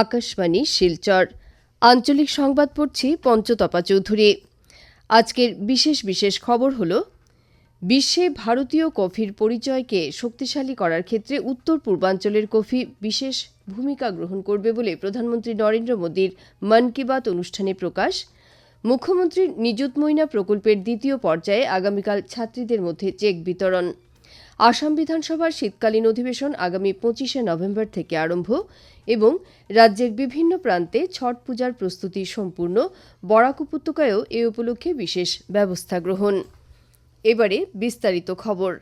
আকাশবাণী, শিলচর। আঞ্চলিক সংবাদ পড়ছি পঞ্চতপা চৌধুরী। আজকের বিশেষ বিশেষ খবর হল, বিশ্বে ভারতীয় কফির পরিচয়কে শক্তিশালী করার ক্ষেত্রে উত্তর পূর্বাঞ্চলের কফি বিশেষ ভূমিকা গ্রহণ করবে বলে প্রধানমন্ত্রী নরেন্দ্র মোদীর মন কি বাত অনুষ্ঠানে প্রকাশ। মুখ্যমন্ত্রীর নিযুত মৈনা প্রকল্পের দ্বিতীয় পর্যায়ে আগামীকাল ছাত্রীদের মধ্যে চেক বিতরণ। আসাম বিধানসভার শীতকালীন অধিবেশন আগামী পঁচিশে নভেম্বর থেকে আরম্ভ এবং রাজ্যের বিভিন্ন প্রান্তে ছট পূজার প্রস্তুতি সম্পূর্ণ বরাক উপত্যকায়ও এ উপলক্ষে বিশেষ ব্যবস্থা গ্রহণ। এবারে বিস্তারিত খবর।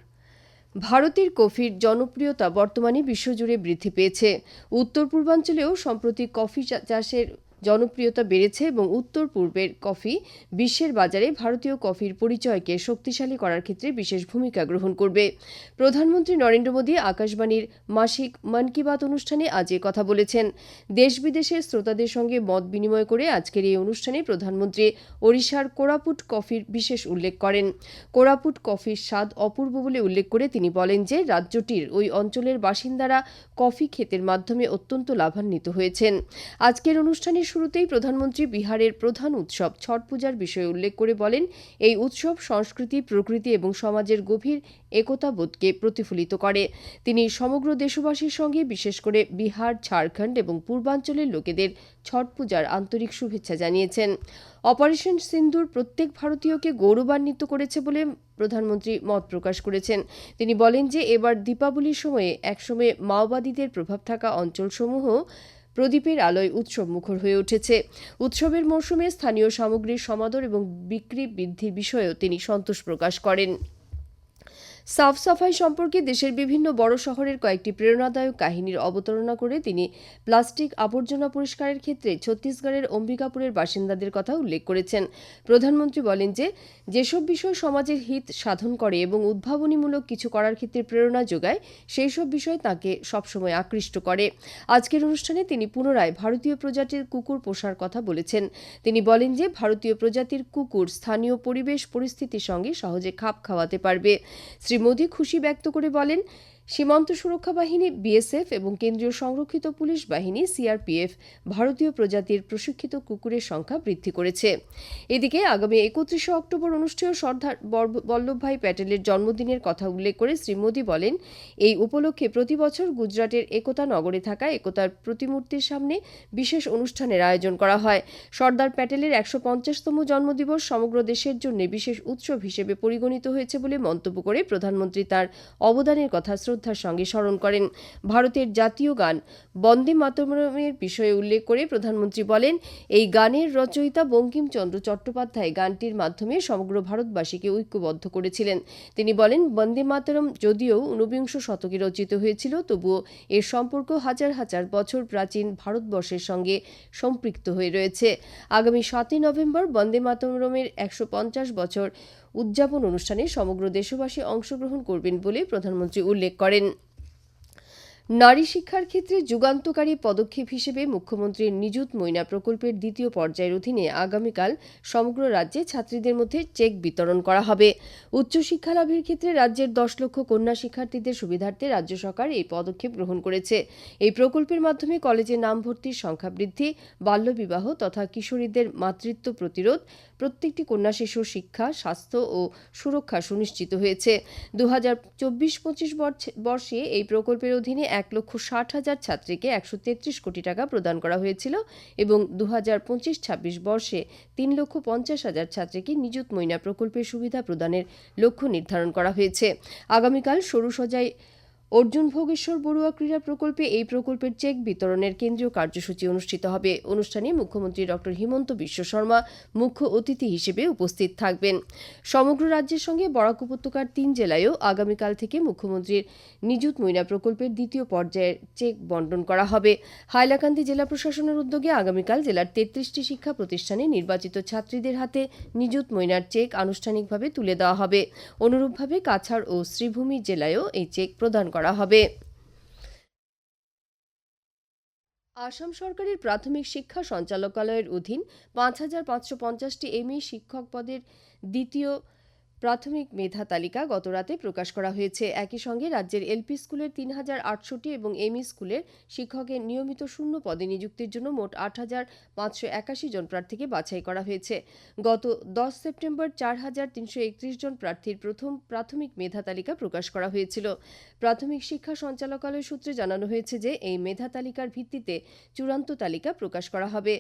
ভারতের কফির জনপ্রিয়তা বর্তমানে বিশ্বজুড়ে বৃদ্ধি পেয়েছে। উত্তর পূর্বাঞ্চলেও সম্প্রতি কফি চাষের জনপ্রিয়তা বেড়েছে এবং উত্তর পূর্বের কফি বিশ্বের বাজারে ভারতীয় কফির পরিচয়কে শক্তিশালী করার ক্ষেত্রে বিশেষ ভূমিকা গ্রহণ করবে। প্রধানমন্ত্রী নরেন্দ্র মোদী আকাশবাণীর মাসিক মন কি বাত অনুষ্ঠানে আজ এ কথা বলেছেন। দেশ বিদেশের শ্রোতাদের সঙ্গে মত বিনিময় করে আজকের এই অনুষ্ঠানে প্রধানমন্ত্রী ওড়িশার কোরাপুট কফির বিশেষ উল্লেখ করেন। কোরাপুট কফির স্বাদ অপূর্ব বলে উল্লেখ করে তিনি বলেন যে, রাজ্যটির ওই অঞ্চলের বাসিন্দারা কফি ক্ষেতের মাধ্যমে অত্যন্ত লাভান্বিত হয়েছেন। আজকের অনুষ্ঠানের শুরুতেই প্রধানমন্ত্রী বিহারের প্রধান উৎসব ছট পূজার বিষয়ে উল্লেখ করে বলেন, এই উৎসব সংস্কৃতি, প্রকৃতি এবং সমাজের গভীর একতাবোধকে প্রতিফলিত করে। তিনি সমগ্র দেশবাসীর সঙ্গে, বিশেষ করে বিহার, ঝাড়খণ্ড এবং পূর্বাঞ্চলের লোকেদের ছট পূজার আন্তরিক শুভেচ্ছা জানিয়েছেন। অপারেশন সিন্ধুর প্রত্যেক ভারতীয়কে গৌরবান্বিত করেছে বলে প্রধানমন্ত্রী মত প্রকাশ করেছেন। তিনি বলেন যে, এবার দীপাবলির সময়ে একসময় মাওবাদীদের প্রভাব থাকা অঞ্চলসমূহ প্রদীপের আলোয় উৎসব মুখর হয়ে উঠেছে। উৎসবের মৌসুমে স্থানীয় সামগ্রীর সমাদর এবং বিক্রি বৃদ্ধির বিষয়েও তিনি সন্তোষ প্রকাশ করেন। সাফ সাফাই সম্পর্কে দেশের বিভিন্ন বড় শহরের কয়েকটি প্রেরণাদায়ক কাহিনীর অবতারণা করে তিনি প্লাস্টিক আবর্জনা পরিষ্কারের ক্ষেত্রে ছত্তিশগড়ের অম্বিকাপুরের বাসিন্দাদের কথা উল্লেখ করেছেন। প্রধানমন্ত্রী বলেন যে, যেসব বিষয় সমাজের হিত সাধন করে এবং উদ্ভাবনীমূলক কিছু করার ক্ষেত্রে প্রেরণা যোগায় সেই সব বিষয় তাকে সবসময় আকৃষ্ট করে। আজকের অনুষ্ঠানে তিনি পুনরায় ভারতীয় প্রজাতির কুকুর পোষার কথা বলেছেন। তিনি বলেন যে, ভারতীয় প্রজাতির কুকুর স্থানীয় পরিবেশ পরিস্থিতির সঙ্গে সহজে খাপ খাওয়াতে পারবে। শ্রী মোদী খুশি ব্যক্ত করে বলেন সীমান্ত সুরক্ষা বাহিনী, বিএসএফ এবং কেন্দ্রীয় সংরক্ষিত পুলিশ বাহিনী, সিআরপিএফ, ভারতীয় প্রজাতির প্রশিক্ষিত কুকুরের সংখ্যা বৃদ্ধি করেছে। এদিকে আগামী একত্রিশে অক্টোবর অনুষ্ঠেয় সর্দার বল্লভভাই প্যাটেলের জন্মদিনের কথা উল্লেখ করে শ্রী মোদী বলেন, এই উপলক্ষে প্রতি বছর গুজরাটের একতা নগরে থাকা একতার প্রতিমূর্তির সামনে বিশেষ অনুষ্ঠানের আয়োজন করা হয়। সর্দার প্যাটেলের একশো পঞ্চাশতম জন্মদিবস সমগ্র দেশের জন্য বিশেষ উৎসব হিসেবে পরিগণিত হয়েছে বলে মন্তব্য করে প্রধানমন্ত্রী তার অবদানের কথা শ্রদ্ধার সঙ্গে স্মরণ করেন। ভারতের জাতীয় গান বন্দে মাতরমের বিষয়ে উল্লেখ করে প্রধানমন্ত্রী বলেন, এই গানের রচয়িতা বঙ্কিমচন্দ্র চট্টোপাধ্যায় গানটির মাধ্যমে সমগ্র ভারতবাসীকে ঐক্যবদ্ধ করেছিলেন। তিনি বলেন, বন্দে মাতরম যদিও ঊনবিংশ শতকে রচিত হয়েছিল, তবুও এর সম্পর্ক হাজার হাজার বছর প্রাচীন ভারতবর্ষের সঙ্গে সম্পৃক্ত হয়ে রয়েছে। আগামী সাতই নভেম্বর বন্দে মাতরমের একশো পঞ্চাশ বছর উদযাপন অনুষ্ঠানে সমগ্র দেশবাসী অংশগ্রহণ করবেন বলে প্রধানমন্ত্রী উল্লেখ করেন। নারী শিক্ষার ক্ষেত্রে যুগান্তকারী পদক্ষেপ হিসেবে মুখ্যমন্ত্রীর নিযুত মৈনা প্রকল্পের দ্বিতীয় পর্যায়ের অধীনে আগামীকাল সমগ্র রাজ্যে ছাত্রীদের মধ্যে চেক বিতরণ করা হবে। উচ্চশিক্ষা লাভের ক্ষেত্রে রাজ্যের দশ লক্ষ কন্যা শিক্ষার্থীদের সুবিধার্থে রাজ্য সরকার এই পদক্ষেপ গ্রহণ করেছে। এই প্রকল্পের মাধ্যমে কলেজে নাম ভর্তির সংখ্যা বৃদ্ধি, বাল্যবিবাহ তথা কিশোরীদের মাতৃত্ব প্রতিরোধ, প্রত্যেকটি কন্যা শিশুর শিক্ষা, স্বাস্থ্য ও সুরক্ষা সুনিশ্চিত হয়েছে। দু হাজার চব্বিশ পঁচিশ বর্ষে এই প্রকল্পের অধীনে এক লক্ষ ষাট হাজার ছাত্রীকে একশো তেত্রিশ কোটি টাকা প্রদান করা হয়েছিল এবং দু হাজার পঁচিশ ছাব্বিশ বর্ষে তিন লক্ষ পঞ্চাশ হাজার ছাত্রীকে নিযুত মৈনা প্রকল্পের সুবিধা প্রদানের লক্ষ্য নির্ধারণ করা হয়েছে। আগামীকাল সরুসজায় অর্জুন ভোগেশ্বর বড়ুয়া ক্রীড়া প্রকল্পে এই প্রকল্পের চেক বিতরণের কেন্দ্রীয় কার্যসূচি অনুষ্ঠিত হবে। অনুষ্ঠানে মুখ্যমন্ত্রী ডক্টর হিমন্ত বিশ্ব শর্মা মুখ্য অতিথি হিসেবে উপস্থিত থাকবেন। সমগ্র রাজ্যের সঙ্গে বরাক উপত্যকার তিন জেলায়ও আগামীকাল থেকে মুখ্যমন্ত্রীর নিযুত মৈনা প্রকল্পের দ্বিতীয় পর্যায়ের চেক বন্টন করা হবে। হাইলাকান্দি জেলা প্রশাসনের উদ্যোগে আগামীকাল জেলার তেত্রিশটি শিক্ষা প্রতিষ্ঠানে নির্বাচিত ছাত্রীদের হাতে নিযুত মৈনার চেক আনুষ্ঠানিকভাবে তুলে দেওয়া হবে। অনুরূপভাবে কাছাড় ও শ্রীভূমি জেলায়ও এই চেক প্রদান করা হবে। আসাম সরকারের প্রাথমিক শিক্ষা সঞ্চালকালয়ের অধীন পাঁচ হাজার পাঁচশো পঞ্চাশটি এমই শিক্ষক পদের দ্বিতীয় প্রাথমিক মেধা তালিকা গতরাতে প্রকাশ করা হয়েছে। একই সঙ্গে রাজ্যের এলপি স্কুলের তিন হাজার আটষট্টি এবং এমই স্কুলের শিক্ষকের নিয়মিত শূন্য পদে নিযুক্তির জন্য মোট আট হাজার পাঁচশো একাশি জন প্রার্থীকে বাছাই করা হয়েছে। গত দশ সেপ্টেম্বর চার হাজার তিনশো একত্রিশ জন প্রার্থীর প্রথম প্রাথমিক মেধা তালিকা প্রকাশ করা হয়েছিল। প্রাথমিক শিক্ষা সঞ্চালকালয় সূত্রে জানানো হয়েছে যে, এই মেধা তালিকার ভিত্তিতে চূড়ান্ত তালিকা প্রকাশ করা হবে।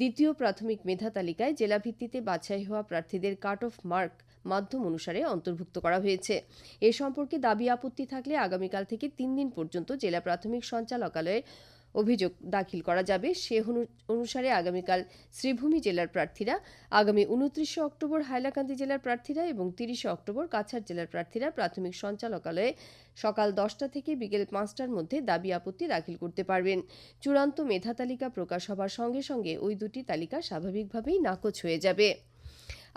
দ্বিতীয় প্রাথমিক মেধা তালিকায় জেলা ভিত্তিতে বাছাই হওয়া প্রার্থীদের কাট অফ মার্ক মাধ্যম অনুসারে অন্তর্ভুক্ত করা হয়েছে। এ সম্পর্কে দাবি আপত্তি থাকলে আগামীকাল থেকে তিন দিন পর্যন্ত জেলা প্রাথমিক সঞ্চালকালয়ে অভিযোগ দাখিল করা যাবে। সে অনু- অনুসারে আগামীকাল শ্রীভূমি জেলার প্রার্থীরা, আগামী উনত্রিশে অক্টোবর হাইলাকান্দি জেলার প্রার্থীরা এবং তিরিশে অক্টোবর কাছাড় জেলার প্রার্থীরা প্রাথমিক সঞ্চালকালয়ে সকাল দশটা থেকে বিকেল পাঁচটার মধ্যে দাবি আপত্তি দাখিল করতে পারবেন। চূড়ান্ত মেধা তালিকা প্রকাশ হবার সঙ্গে সঙ্গে ওই দুটি তালিকা স্বাভাবিকভাবেই নাকচ হয়ে যাবে।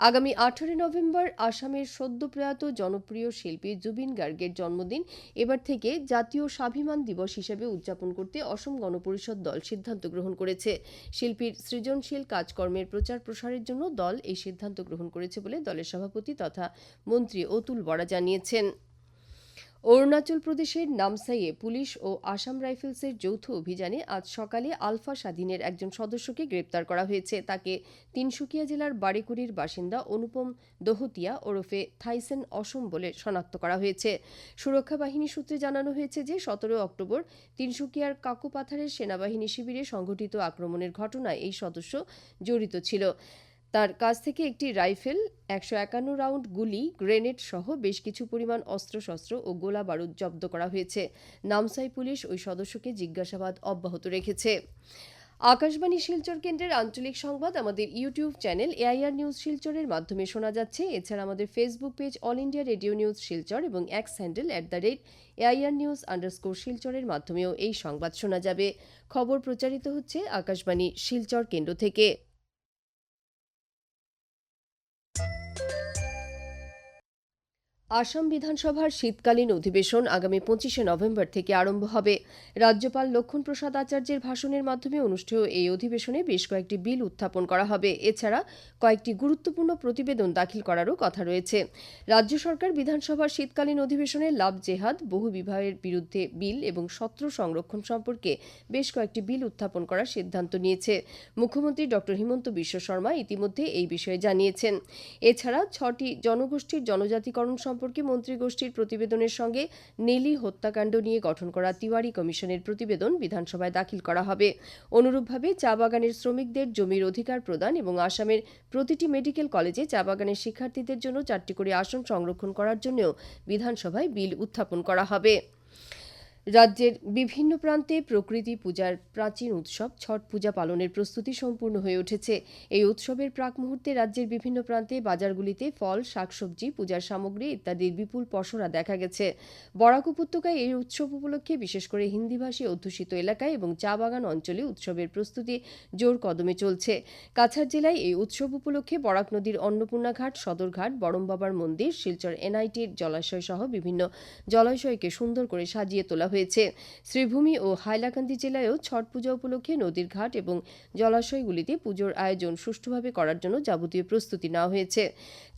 আগামী আঠারোই নভেম্বর আসামের সদ্য প্রয়াত জনপ্রিয় শিল্পী জুবিন গার্গের জন্মদিন। এবার থেকে জাতীয় স্বাভিমান দিবস হিসেবে উদযাপন করতে অসম গণপরিষদ দল সিদ্ধান্ত গ্রহণ করেছে। শিল্পীর সৃজনশীল কাজকর্মের প্রচার প্রসারের জন্য দল এই সিদ্ধান্ত গ্রহণ করেছে বলে দলের সভাপতি তথা মন্ত্রী অতুল বরা জানিয়েছেন। অরুণাচল প্রদেশের নামসাইয়ে পুলিশ ও আসাম রাইফেলসের যৌথ অভিযানে আজ সকালে আলফা স্বাধীনের একজন সদস্যকে গ্রেপ্তার করা হয়েছে। তাকে তিনসুকিয়া জেলার বাড়িকুড়ির বাসিন্দা অনুপম দহতিয়া ওরফে থাইসেন অসম বলে শনাক্ত করা হয়েছে। সুরক্ষা বাহিনী সূত্রে জানানো হয়েছে যে সতেরো অক্টোবর তিনসুকিয়ার কাকুপাথারের সেনাবাহিনী শিবিরে সংঘটিত আক্রমণের ঘটনায় এই সদস্য জড়িত ছিল। তার কাছ থেকে একটি রাইফেল, একশো একান্ন রাউন্ড গুলি, গ্রেনেড সহ বেশ কিছু পরিমাণ অস্ত্রশস্ত্র ও গোলা বারুদ জব্দ করা হয়েছে। নামসাই পুলিশ ওই সদস্যকে জিজ্ঞাসাবাদ অব্যাহত রেখেছে। আকাশবাণী শিলচর কেন্দ্রের আঞ্চলিক সংবাদ আমাদের ইউটিউব চ্যানেল এআইআর নিউজ শিলচরের মাধ্যমে শোনা যাচ্ছে। এছাড়া আমাদের Facebook page All India Radio news Silchar এবং X handle at the rate AIR news underscore শিলচরের মাধ্যমেও এই সংবাদ শোনা যাবে। খবর প্রচারিত হচ্ছে আকাশবাণী শিলচর কেন্দ্র থেকে। আসাম বিধানসভার শীতকালীন অধিবেশন আগামী পঁচিশে নভেম্বর থেকে আরম্ভ হবে। রাজ্যপাল লক্ষণ প্রসাদ আচার্যের ভাষণের মাধ্যমে অনুষ্ঠেয় এই অধিবেশনে বেশ কয়েকটি বিল উত্থাপন করা হবে। এছাড়া কয়েকটি গুরুত্বপূর্ণ প্রতিবেদন দাখিল করারও কথা রয়েছে। রাজ্য সরকার বিধানসভার শীতকালীন অধিবেশনে লাভ জেহাদ, বহু বিবাহের বিরুদ্ধে বিল এবং সত্র সংরক্ষণ সম্পর্কে বেশ কয়েকটি বিল উত্থাপন করার সিদ্ধান্ত নিয়েছে। মুখ্যমন্ত্রী ড হিমন্ত বিশ্ব শর্মা ইতিমধ্যে এই বিষয়ে জানিয়েছেন। এছাড়া ছটি জনগোষ্ঠীর জনজাতিকরণ সম্পর্কে মন্ত্রী গোষ্ঠীর প্রতিবেদনের সঙ্গে নেলি হত্যাকাণ্ড নিয়ে গঠন করা তিওয়ারি কমিশনের প্রতিবেদন বিধানসভায় দাখিল করা হবে। অনুরূপভাবে চা বাগানের শ্রমিকদের জমির অধিকার প্রদান এবং আসামের প্রতিটি মেডিকেল কলেজে চা বাগানের শিক্ষার্থীদের জন্য চারটি করে আসন সংরক্ষণ করার জন্যও বিধানসভায় বিল উত্থাপন করা হবে। রাজ্যের বিভিন্ন প্রান্তে প্রকৃতি পূজার প্রাচীন উৎসব, ছট পূজা পালনের প্রস্তুতি সম্পূর্ণ হয়ে উঠেছে। এই উৎসবের প্রাক মুহূর্তে রাজ্যের বিভিন্ন প্রান্তে বাজারগুলিতে ফল, শাকসবজি, পূজার সামগ্রী ইত্যাদির বিপুল পসরা দেখা গেছে। বরাক উপত্যকায় এই উৎসব উপলক্ষে বিশেষ করে হিন্দিভাষী অধ্যুষিত এলাকায় এবং চা বাগান অঞ্চলে উৎসবের প্রস্তুতি জোর কদমে চলছে। কাছাড় জেলায় এই উৎসব উপলক্ষে বরাক নদীর অন্নপূর্ণা ঘাট সদরঘাট বড়মবাবার মন্দির, শিলচর এনআইটির জলাশয় সহ বিভিন্ন জলাশয়কে সুন্দর করে সাজিয়ে তোলা হয়েছে। শ্রীভূমি ও হাইলাকান্দি জেলায়ও ছট পূজা উপলক্ষে নদীর ঘাট এবং জলাশয়গুলিতে পুজোর আয়োজন সুষ্ঠুভাবে করার জন্য যাবতীয় প্রস্তুতি নেওয়া হয়েছে।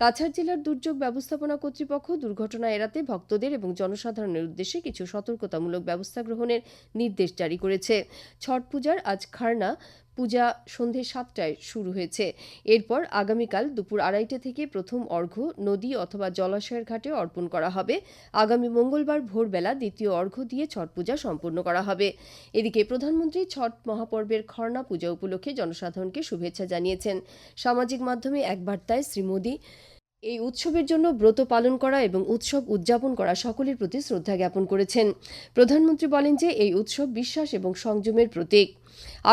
কাছাড় জেলার দুর্যোগ ব্যবস্থাপনা কর্তৃপক্ষ দুর্ঘটনা এড়াতে ভক্তদের এবং জনসাধারণের উদ্দেশ্যে কিছু সতর্কতামূলক ব্যবস্থা গ্রহণের নির্দেশ জারি করেছে। ছট পূজার আজ খারনা পূজা সন্ধে সাতটায় শুরু হয়েছে। এরপর আগামীকাল দুপুর আড়াইটা থেকে প্রথম অর্ঘ্য নদী অথবা জলাশয়ের ঘাটে অর্পণ করা হবে। আগামী মঙ্গলবার ভোরবেলা দ্বিতীয় অর্ঘ্য দিয়ে ছট পূজা সম্পন্ন করা হবে। এদিকে প্রধানমন্ত্রী ছট মহাপর্বের খর্ণা পূজা উপলক্ষে জনসাধারণকে শুভেচ্ছা জানিয়েছেন। সামাজিক মাধ্যমে এক বার্তায় শ্রী মোদী এই উৎসবের জন্য ব্রত পালন করা এবং উৎসব উদযাপন করা সকলের প্রতি শ্রদ্ধা জ্ঞাপন করেছেন। প্রধানমন্ত্রী বলেন যে এই উৎসব বিশ্বাস এবং সংযমের প্রতীক।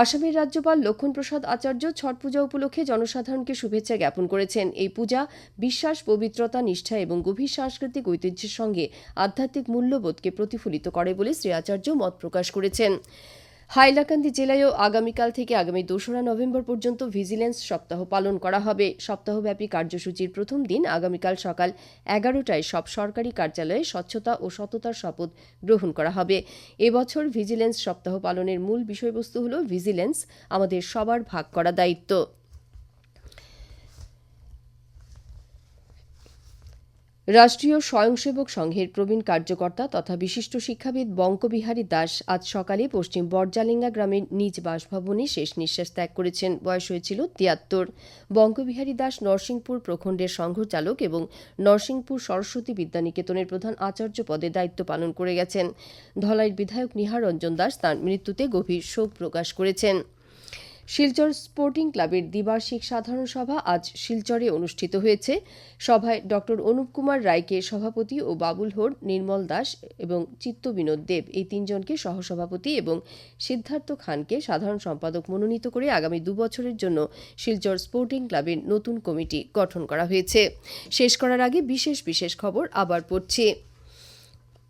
আসামের রাজ্যপাল লক্ষণ প্রসাদ আচার্য ছট পূজা উপলক্ষে জনসাধারণকে শুভেচ্ছা জ্ঞাপন করেছেন। এই পূজা বিশ্বাস, পবিত্রতা, নিষ্ঠা এবং গভীর সাংস্কৃতিক ঐতিহ্যের সঙ্গে আধ্যাত্মিক মূল্যবোধকে প্রতিফলিত করে বলে শ্রী আচার্য মত প্রকাশ করেছেন। হাইলাকান্দি জেলায়ও আগামীকাল থেকে আগামী দোসরা নভেম্বর পর্যন্ত ভিজিলেন্স সপ্তাহ পালন করা হবে। সপ্তাহব্যাপী কার্যসূচির প্রথম দিন আগামীকাল সকাল এগারোটায় সব সরকারি কার্যালয়ে স্বচ্ছতা ও সততার শপথ গ্রহণ করা হবে। এবছর ভিজিলেন্স সপ্তাহ পালনের মূল বিষয়বস্তু হল ভিজিলেন্স, আমাদের সবার ভাগ করা দায়িত্ব। রাষ্ট্রীয় স্বয়ংসেবক সংঘের প্রবীণ কার্যকর্তা তথা বিশিষ্ট শিক্ষাবিদ বঙ্কবিহারী দাস আজ সকালে পশ্চিম বরজালিঙ্গা গ্রামের নিজ বাসভবনে শেষ নিঃশ্বাস ত্যাগ করেছেন। বয়স হয়েছিল তিয়াত্তর। বঙ্কবিহারী দাস নরসিংপুর প্রখণ্ডের সংঘচালক এবং নরসিংপুর সরস্বতী বিদ্যানিকেতনের প্রধান আচার্য পদে দায়িত্ব পালন করে গেছেন। ধলাইয়ের বিধায়ক নিহার রঞ্জন দাস তাঁর মৃত্যুতে গভীর শোক প্রকাশ করেছেন। শিলচর স্পোর্টিং ক্লাবের দ্বিবার্ষিক সাধারণ সভা আজ শিলচরে অনুষ্ঠিত হয়েছে। সভায় ডক্টর অনুপ কুমার রায়কে সভাপতি ও বাবুল হোর নির্মল দাস এবং চিত্তবিনোদ দেব এই তিনজনকে সহসভাপতি এবং সিদ্ধার্থ খানকে সাধারণ সম্পাদক মনোনীত করে আগামী দুবছরের জন্য শিলচর স্পোর্টিং ক্লাবের নতুন কমিটি গঠন করা হয়েছে। শেষ করার আগে বিশেষ বিশেষ খবর আবার পড়ছি।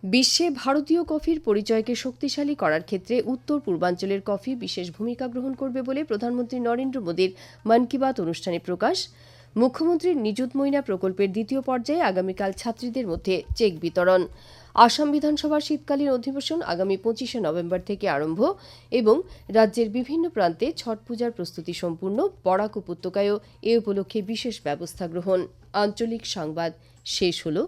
বিশ্বে ভারতীয় কফির পরিচয়কে শক্তিশালী করার ক্ষেত্রে উত্তর পূর্বাঞ্চলের কফি বিশেষ ভূমিকা গ্রহণ করবে বলে প্রধানমন্ত্রী নরেন্দ্র মোদীর মন কি বাত অনুষ্ঠানে প্রকাশ। মুখ্যমন্ত্রীর নিযুত মৈনা প্রকল্পের দ্বিতীয় পর্যায়ে আগামীকাল ছাত্রীদের মধ্যে চেক বিতরণ। আসাম বিধানসভার শীতকালীন অধিবেশন আগামী পঁচিশে নভেম্বর থেকে আরম্ভ এবং রাজ্যের বিভিন্ন প্রান্তে ছট পূজার প্রস্তুতি সম্পূর্ণ। বরাক উপত্যকায়ও এ উপলক্ষে বিশেষ ব্যবস্থা গ্রহণ। আঞ্চলিক সংবাদ শেষ হল।